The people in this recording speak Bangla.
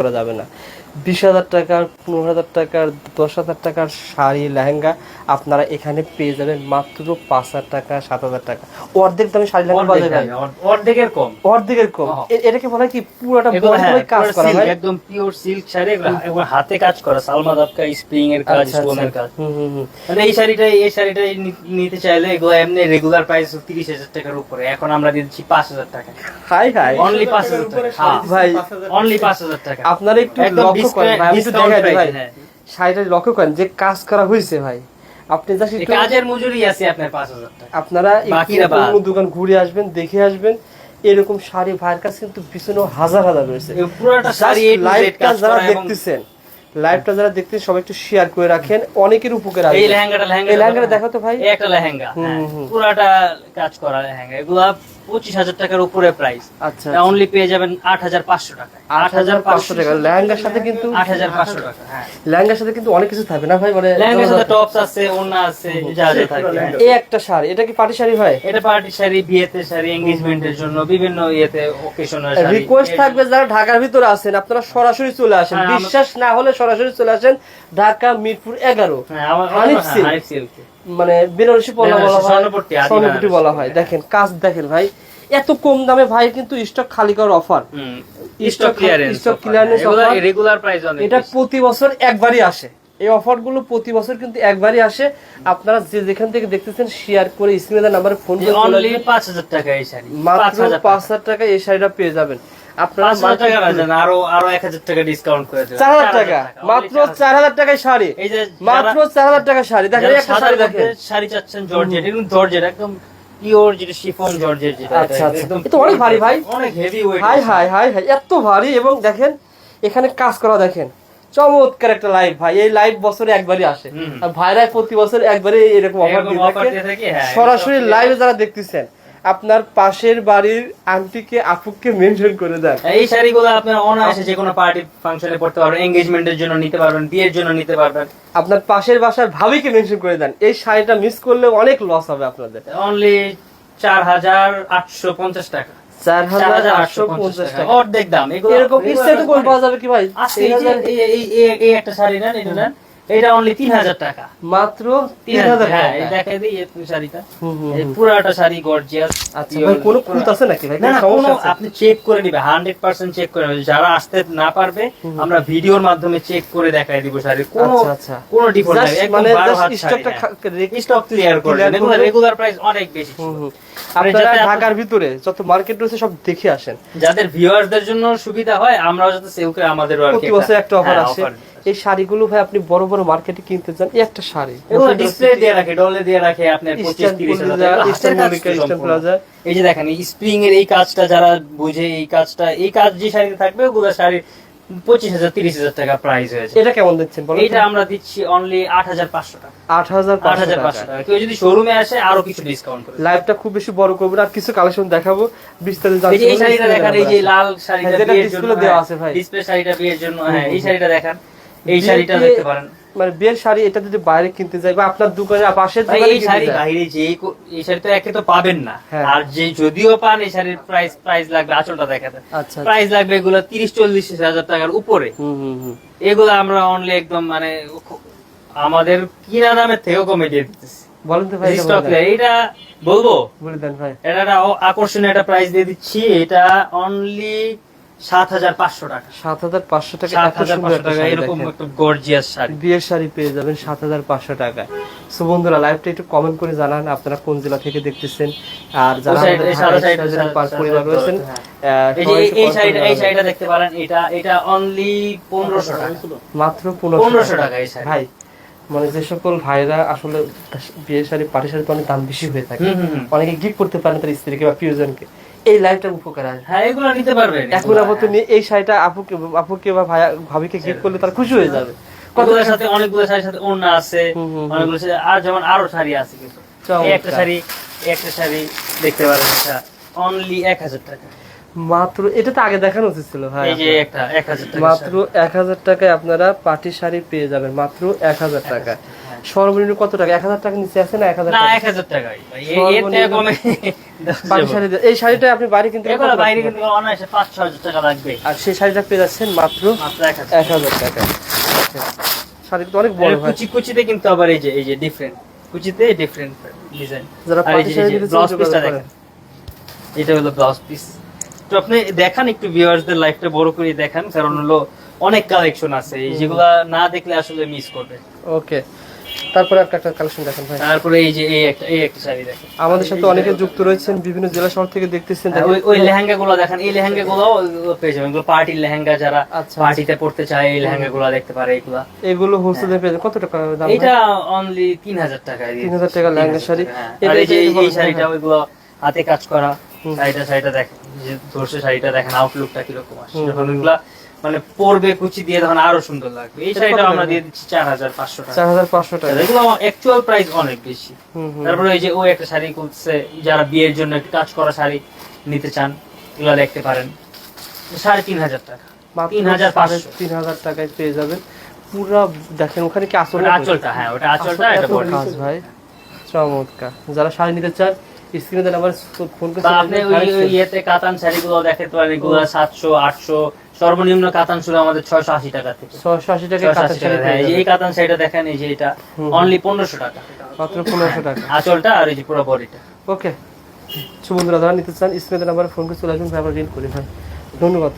করা যাবে না। বিশ হাজার টাকার পনেরো হাজার টাকার দশ হাজার টাকার শাড়ি লেহেঙ্গা আপনারা এখানে পেয়ে যাবেন মাত্র পাঁচ হাজার টাকা সাত হাজার টাকা। অর্ধেক দামে শাড়ি লেহেঙ্গা পাওয়া যায় অর্ধেকের কম। অর্ধেকের কম। এটাকে বলা হয় কি? পুরোটা বড় হ্যাঁ, কাজ করা হয়। একদম পিওর সিল্ক শাড়ি হাতে কাজ করা সালমা দাবকা স্প্রিং এর কাজ আচ্ছা, স্টোনের আচ্ছা। কাজ। হুম, হুম, হুম। মানে এই শাড়িটা এই শাড়িটা নিতে চাইলে এগুলো এমনি রেগুলার প্রাইস তিরিশ হাজার টাকার উপরে। এখন আমরা দিচ্ছি পাঁচ হাজার টাকা। High high. অনলি পাঁচ হাজার টাকা। হ্যাঁ, ভাই। অনলি পাঁচ হাজার টাকা। আপনারা একটু লক্ষ্য করেন ভাই আমি একটু দেখাই দিই ভাই। price, হ্যাঁ। শাড়িটা লক্ষ্য করেন যে কাজ করা হয়েছে ভাই। আপনি জাস্ট এই একটু কাজের মজুরি আছে আপনার পাঁচ হাজার টাকা। আপনারা একটু দোকান ঘুরে আসবেন দেখে আসবেন। এরকম শাড়ি ভাইয়ের কাছে কিন্তু পিছনে হাজার হাজার রয়েছে। পুরোটা শাড়ি লাইভটা কাজ যারা দেখতেছেন লাইভটা যারা দেখতেছেন সবাই একটু শেয়ার করে রাখেন। অনেকের উপকার এই লেহেঙ্গাটা লেহেঙ্গা এই লেহেঙ্গাটা দেখো। তো ভাই। একটা লেহেঙ্গা হ্যাঁ। পুরাটা কাজ করা লেহেঙ্গা। এগুলা পঁচিশ হাজার টাকার উপরে প্রাইস আচ্ছা অনলি পেয়ে যাবেন আট হাজার পাঁচশো টাকা আট হাজার পাঁচশো টাকা। লেহেঙ্গার সাথে কিন্তু আট হাজার পাঁচশো টাকা হ্যাঁ। লেহেঙ্গার সাথে কিন্তু অনেক কিছু থাকবে না ভাই? মানে লেহেঙ্গার সাথে টপস আছে ওড়না আছে যা যা থাকে হ্যাঁ। এই একটা শাড়ি। এটা কি পাটি শাড়ি হয়? এটা পার্টি শাড়ি বিয়েতে শাড়ি এঙ্গেজমেন্টের জন্য বিভিন্ন ইয়েতে ওকেশনাল শাড়ি। রিকোয়েস্ট থাকবে যারা ঢাকার ভিতরে আছেন আপনারা সরাসরি চলে আসেন। হ্যাঁ, বিশ্বাস না হলে সরাসরি চলে আসেন ঢাকা মিরপুর এগারো। হানিফ সিল্ক। মানে বেনারসি পলা বলা হয় বেনারসি। বলা হয়। দেখেন কাজ দেখেন ভাই এত কম দামে ভাই কিন্তু স্টক খালি করার offer stock clearance stock clearance offer। Regular price অনেক এটা প্রতি বছর একবারই আসে। এই অফারগুলো প্রতি বছর কিন্তু একবারই আসে। আপনারা যে যেখান থেকে দেখতেছেন শেয়ার করে স্ক্রিনে নাম্বারে ফোন করে অনলি আসবেন। পাঁচ হাজার টাকা এই শাড়ি। মাত্র হাজার পাঁচ হাজার টাকা এই শাড়িটা পেয়ে যাবেন। আপনারা পাঁচ হাজার টাকা না market- জান, আরও আরও টাকা ডিসকাউন্ট করে দেবেন। চার হাজার টাকা। মাত্র টাকায় শাড়ি। এই যে মাত্র চার শাড়ি। দেখেন একটা শাড়ি দেখেন। শাড়ি চাচ্ছেন জর্জেট একদম জর্জেট একদম পিওর যেটা শিফন জর্জেট যেটা আচ্ছা। একদম এ তো অনেক ভারী ভাই। অনেক heavy weight high high high high. এত ভারী এবং দেখেন এখানে কাজ করা দেখেন। চমৎকার একটা লাইভ ভাই। এই লাইভ বছরে একবারই আসে। আর ভাইরাই প্রতি বছর একবারে এরকম অফার দিয়ে থাকে দিয়ে থাকে হ্যাঁ সরাসরি লাইভে যারা দেখতেছেন আপনার পাশের বাড়ির আন্টিকে আপুকে মেনশন করে দেন। এই শাড়িগুলো আপনারা অনায়াসে যে কোনো পার্টি ফাংশনে পড়তে পারবেন এঙ্গেজমেন্টের জন্য নিতে পারবেন বিয়ের জন্য নিতে পারবেন। আপনার পাশের বাসার ভাবিকে মেনশন করে দেন। এই শাড়িটা মিস করলে অনেক লস হবে আপনাদের। অনলি চার হাজার আটশো পঞ্চাশ টাকা। চার চার হাজার হাজার আটশো পঞ্চাশ টাকা। অর্ধেক দাম। এগুলো এরকম ইচ্ছে তো কোন পাওয়া যাবে কি ভাই? এই একটা শাড়ি নেন এটা নেন। এটা অনলি তিন হাজার টাকা। মাত্র তিন হাজার হ্যাঁ দেখাই দিই এই শাড়িটা। এই পুরাটা শাড়ি গর্জিয়াস আচ্ছা ভাই কোনো খুঁত আছে নাকি ভাই? না কোনো আছে? আপনি চেক করে নিবে হান্ড্রেড পার্সেন্ট চেক করে নেবে যারা আসতে না পারবে আমরা ভিডিওর মাধ্যমে চেক করে দেখাই দিব শাড়ি কোনো আচ্ছা, আচ্ছা। কোনো ডিফল্ট নাই একদম মানে বারো হাত স্টক ক্লিয়ার করে রেগুলার প্রাইস অনেক বেশি আপনারা ঢাকার ভিতরে যত মার্কেট রয়েছে সব দেখে আসেন। যাদের ভিউয়ারদের জন্য সুবিধা হয় আমরাও যাতে সেল করে আমাদেরও আর কি একটা অফার হ্যাঁ, offer। এই শাড়িগুলো ভাই আপনি বড় বড় মার্কেটে কিনতে চান এই একটা শাড়ি। ডিসপ্লে দিয়ে রাখে ডলে দিয়ে রাখে আপনার তো ইস্টার্ন প্লাজা। এই যে দেখেন স্প্রিং এর এই কাজটা যারা বুঝে এই কাজটা এই কাজ যে শাড়িতে থাকবে ওগুলো শাড়ি পঁচিশ হাজার তিরিশ হাজার টাকা প্রাইস হয়েছে। এটা কেমন দিচ্ছেন বলেন এইটা আমরা দিচ্ছি অনলি আট হাজার পাঁচশো টাকা। আট হাজার আট হাজার পাঁচশো টাকা। কেউ যদি শোরুমে আসে আরও কিছু ডিসকাউন্ট করে লাইভটা খুব বেশি বড় করব আর কিছু কালেকশন দেখাবো। বিস্তারিত এই শাড়িটা দেখান এই যে লাল শাড়িটা হ্যাঁ, বিয়ের জন্য দেওয়া আছে ভাই। ডিসপ্লে শাড়িটা বিয়ের জন্য হ্যাঁ এই শাড়িটা দেখান। এই শাড়িটা দেখতে পারেন। মানে বিয়ের শাড়ি এটা যদি বাইরে কিনতে যাই বা আপনার দোকানে পাশের দোকানে এই শাড়ি বাইরে যে এই শাড়ি তো একে তো পাবেন না। হ্যাঁ। আর যে যদিও পান এই শাড়ির প্রাইস প্রাইস লাগবে আঁচলটা দেখাতে। আচ্ছা প্রাইস লাগবে এগুলো তিরিশ চল্লিশ হাজার টাকার উপরে। হুম হুম হুম। এগুলো আমরা অনলি একদম মানে আমাদের কিনা দামের থেকেও কমে দিয়ে দিতেছি। বলেন তো ভাই এটা বলব? বলে দেন ভাই। এটা আকর্ষণীয় একটা প্রাইস দিয়ে দিচ্ছি। এটা অনলি সাত হাজার পাঁচশো টাকা। সাত হাজার পাঁচশো টাকা সাত হাজার পাঁচশো টাকা এরকম একটা গর্জিয়াস শাড়ি। বিয়ের শাড়ি পেয়ে যাবেন সাত হাজার পাঁচশো টাকায়। সো বন্ধুরা লাইভটা একটু কমেন্ট করে জানান আপনারা কোন জেলা থেকে দেখতেছেন। আর যারা পরিবার রয়েছেন। এই শাড়িটা এই শাড়িটা দেখতে পারেন এটা এটা অনলি পনেরোশো টাকা। মাত্র পনেরোশো টাকা এই শাড়ি। ভাই মানে যে সকল ভাইরা আসলে বিয়ের শাড়ি পাটি শাড়ি তো অনেক দাম বেশি হয়ে থাকে। অনেকে গিফট করতে পারেন তার স্ত্রীকে বা প্রিয়জনকে। এই লাইফটার উপকার আসবে। হ্যাঁ এগুলো নিতে পারবেন। এখন আপাতত নিয়ে এই শাড়িটা আপুকে আপুকে বা ভাইয়া ভাবিকে গিফট করলে তার খুশি হয়ে যাবে। কতগুলোর সাথে অনেকগুলো শাড়ির সাথে ওড়না আছে। অনেকগুলো আর যেমন আরও শাড়ি আছে কিছু। একটা শাড়ি একটা শাড়ি দেখতে পারেন অনলি এক হাজার টাকা। মাত্র এটা তো আগে দেখানো উচিত ছিল ভাই টাকা মাত্র এক হাজার টাকায় আপনারা পাটি শাড়ি পেয়ে যাবেন মাত্র এক হাজার টাকা সর্বনিম্ন কত টাকা? এক হাজার টাকা নিচে আছে না এক হাজার টাকা? এক হাজার শাড়ি এই শাড়িটা আপনি কিনতে বাইরে কিন্তু অনায়াসে পাঁচ ছ হাজার টাকা লাগবে। আর সেই শাড়িটা পেয়ে যাচ্ছেন মাত্র এক হাজার টাকা আচ্ছা। শাড়ি তো অনেক বড় কুচি কুচিতে কিন্তু আবার এই যে এই যে ডিফারেন্ট কুচিতে ডিফারেন্ট ডিজাইন যারা পাটি শাড়ি ব্লাউজ পিসটা দেখেন। এটা হলো ব্লাউজ পিস তো আপনি দেখান একটু ভিউয়ার্সদের লাইফটা বড় করে দেখান কারণ হলো অনেক কালেকশন আছে এই যেগুলা না দেখলে আসলে মিস করবে ওকে তারপরে একটা একটা কালেকশন দেখেন ভাই তারপরে এই যে এই একটা এই একটা শাড়ি দেখেন আমাদের সাথে অনেকে যুক্ত রয়েছেন বিভিন্ন জেলা শহর থেকে দেখতেছেন ওই ওই লেহেঙ্গা গুলো দেখেন এই লেহেঙ্গা গুলো পেয়ে যাবেন এগুলো পার্টির লেহেঙ্গা যারা আচ্ছা। পার্টিতে পড়তে চায় এই লেহেঙ্গা গুলো দেখতে পারে এগুলা এগুলো হোলসেলে পেয়ে যাবেন। কত টাকা দাম? এটা অনলি তিন হাজার টাকা 3000 টাকা লেহেঙ্গা শাড়ি। হ্যাঁ। এই যে এই- শাড়িটা হ্যাঁ। ওইগুলো হাতে কাজ করা। শাড়িটা শাড়িটা দেখেন যে ধরছে শাড়িটা দেখেন আউটলুকটা কীরকম আসছে। যখন। মানে পরবে কুচি দিয়ে তখন আরও সুন্দর লাগবে। এই শাড়িটা আমরা দিয়ে দিচ্ছি চার হাজার পাঁচশো টাকা। চার হাজার পাঁচশো টাকা। এগুলো অ্যাকচুয়াল প্রাইস অনেক বেশি। তারপরে ওই যে ওই একটা শাড়ি করছে যারা বিয়ের জন্য একটু কাজ করা শাড়ি নিতে চান এগুলো দেখতে পারেন। সাড়ে তিন হাজার টাকা। তিন হাজার পাঁচশো। তিন হাজার টাকায় পেয়ে যাবেন। পুরা দেখেন ওখানে কি আঁচলটা হ্যাঁ ওটা আচলটা এটা ভাই চমৎকার। যারা শাড়ি নিতে চান স্ক্রিনে দেন আবার ফোন করে আপনি ওই ইয়েতে কাতান শাড়িগুলো দেখাতে পারেন এগুলো সাতশো আটশো। সর্বনিম্ন কাতান শুরু আমাদের ছয়শো আশি টাকা থেকে। ছয়শো আশি টাকা কাতান শাড়ি হ্যাঁ, এই। কাতান শাড়িটা দেখেন এই যে এটা অনলি পনেরোশো টাকা। মাত্র পনেরোশো টাকা। আঁচলটা আর এই যে পুরো বডিটা ওকে। সুবন্ধুরা যারা নিতে চান স্ক্রিনে নাম্বারে ফোন করে চলে করি ভাই। ধন্যবাদ।